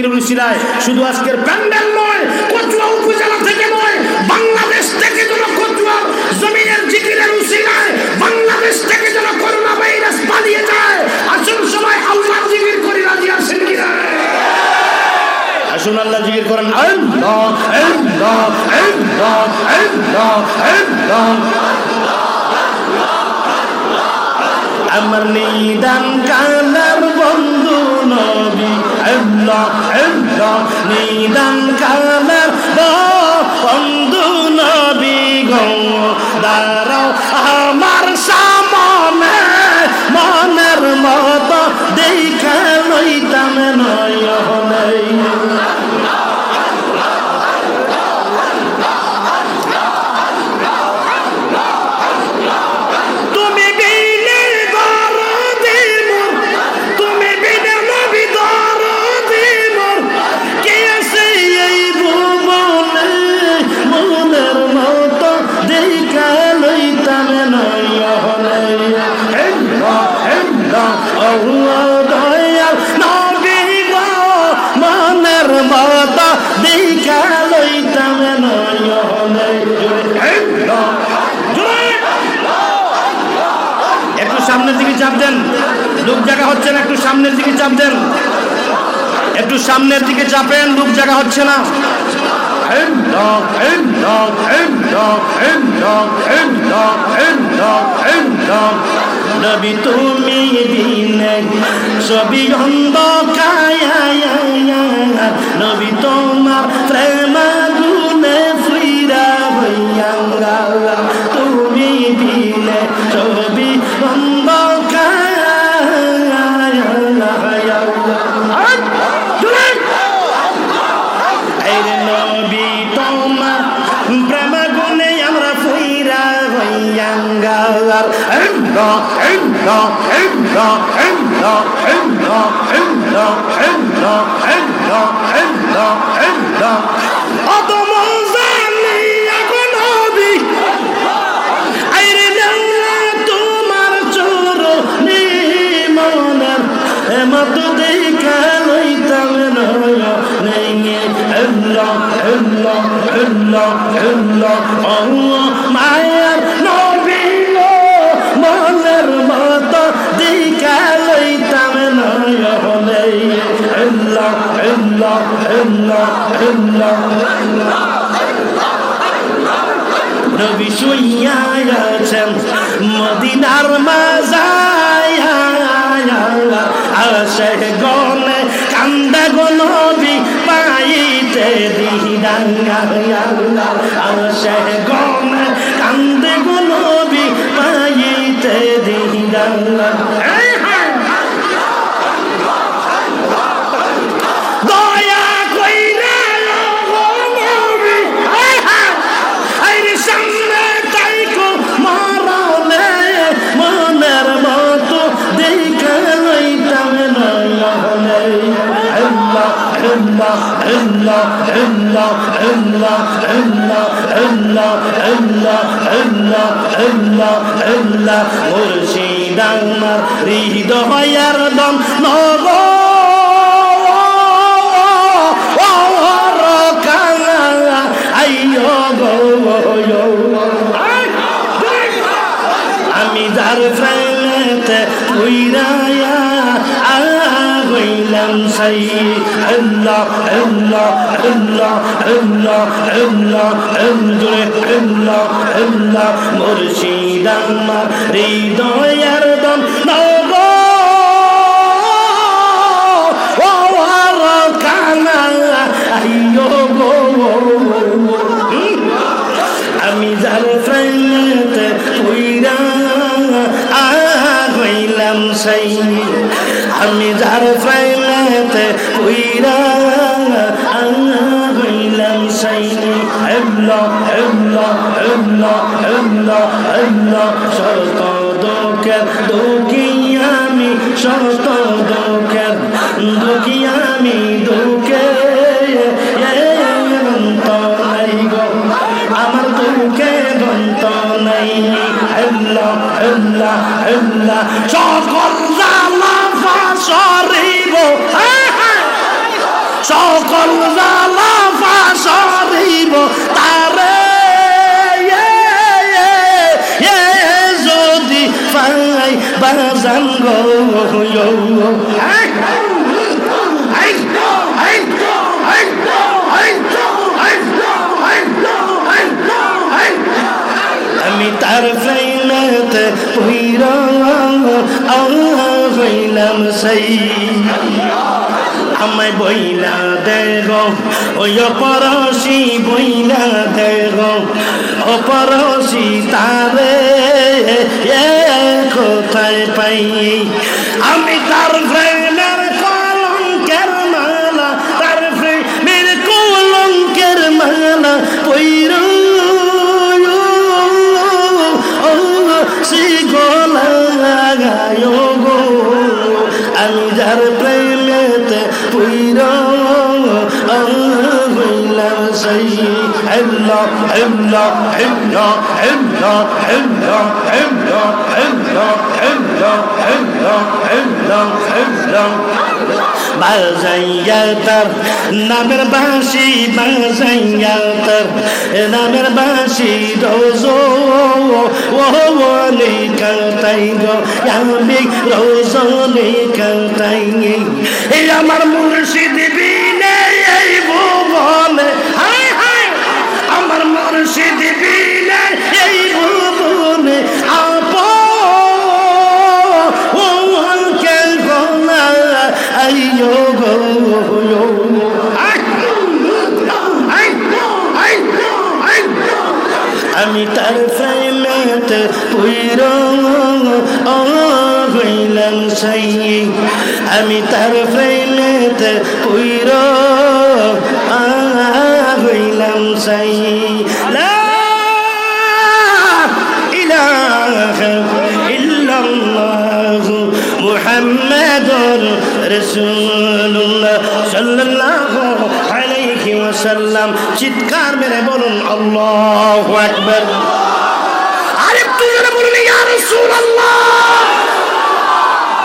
জিকিরের উসিলায় শুধু আজকের প্যান্ডেল নয়, কচুয়া উপজেলা থেকে নয়, বাংলাদেশ থেকে যেন কচুয়া জমিনের জিকিরের উসিলায় বাংলাদেশ থেকে যেন করোনা ভাইরাস পালিয়ে যায়। আসুন সবাই, আল্লাহ জিকির করি, রাজি আছেন কিনা? আসুন আল্লাহ জিকির করেন, আল্লাহ আল্লাহ আল্লাহ আল্লাহ আল্লাহ। আমার নিদান কালার বন্ধু নবী, আল্লাহ। নিদান কালার বন্ধু নবী গো দাঁড়াও আল্লাহ দয়াল, নবী গো, মনের মতো দেখা লইতাম একটু সামনের দিকে চাপ দেন। লোক জায়গা হচ্ছে না, একটু সামনের দিকে চাপ দেন। একটু সামনের দিকে চাপেন, লোক জায়গা হচ্ছে না। নবী তুমি দিনে সবই অন্ধ নবী তোমার প্রেম গুনে ফিরা হইয়া তুমি দিলে ছবি অন্ধ নবী তোমার প্রেম গুনে আমরা ফিরা হইয়াঙ্গার অত মজানি এখন নবী আইরে দেওয়া তোমার চোর মনের হেমত দেখা লইতাম নয় নেই আল্লাহ আল্লাহ রবি শুইয়া আছেন, মদিনার মাজায় আসে গনে কান্দা গনবি পাইতে দিহিদাঙ্গা আসে গনে কান্দে গনবি পাইতে দিহিদাঙ্গা আল্লাহ আল্লাহ আল্লাহ আল্লাহ আল্লাহ আল্লাহ আল্লাহ আল্লাহ আল্লাহ আল্লাহ আল্লাহ মুর্শিদ আমার হৃদয়ের দম হইলাম সাই আল্লাহ আল্লাহ আল্লাহ আল্লাহ আল্লাহ আল্লাহ আল্লাহ আল্লাহ মুর্শিদ আমার হইলাম সেই আমি যার ফাইলাতে উইরা হইলাম সেই হেবলা হেবলা হেবলা হেবলা হেবলা শরত দোকের দোকি আমি শরত إلا إلا. شكر ظلام فصريبه شكر ظلام فصريبه تاريخ phai ba giang go yo আমি তার পুইরা হইলাম সেই আমায় বইলা দেগ ওই অপরসি বইলা দেগ অপরসি তারে কোথায় পাই আমি তার প্রেমের কলঙ্কের মালা তার প্রেমের কলঙ্কের মালা পৈর যাহার প্রেমেতে পুইরা হইলাম সেই হেল্লা হেল্লা হেল্লা হেল্লা হেল্লা হেল্লা হেল্লা হেল্লা হেল্লা হেল্লা হেল্লা বাজাইয়া তার নামের বাঁশি বাজাইয়া তার নামের বাঁশি, রোজ ও গো, আমি রোজ কান্তাই এই আমার মুর্শিদ আমি তার প্রেমেতে পুইর হইলাম সাই আমি তার প্রেমেতে পুইর হইলাম সাই লা ইলাহা ইল্লাল্লাহ মুহাম্মাদুর রাসূলুল্লাহ সাল্লাল্লাহু আলাইহি ওয়াসাল্লাম চিৎকার মেরে বলুন আল্লাহ আকবার। আরেকটু বলুন ইয়া রাসূলুল্লাহ!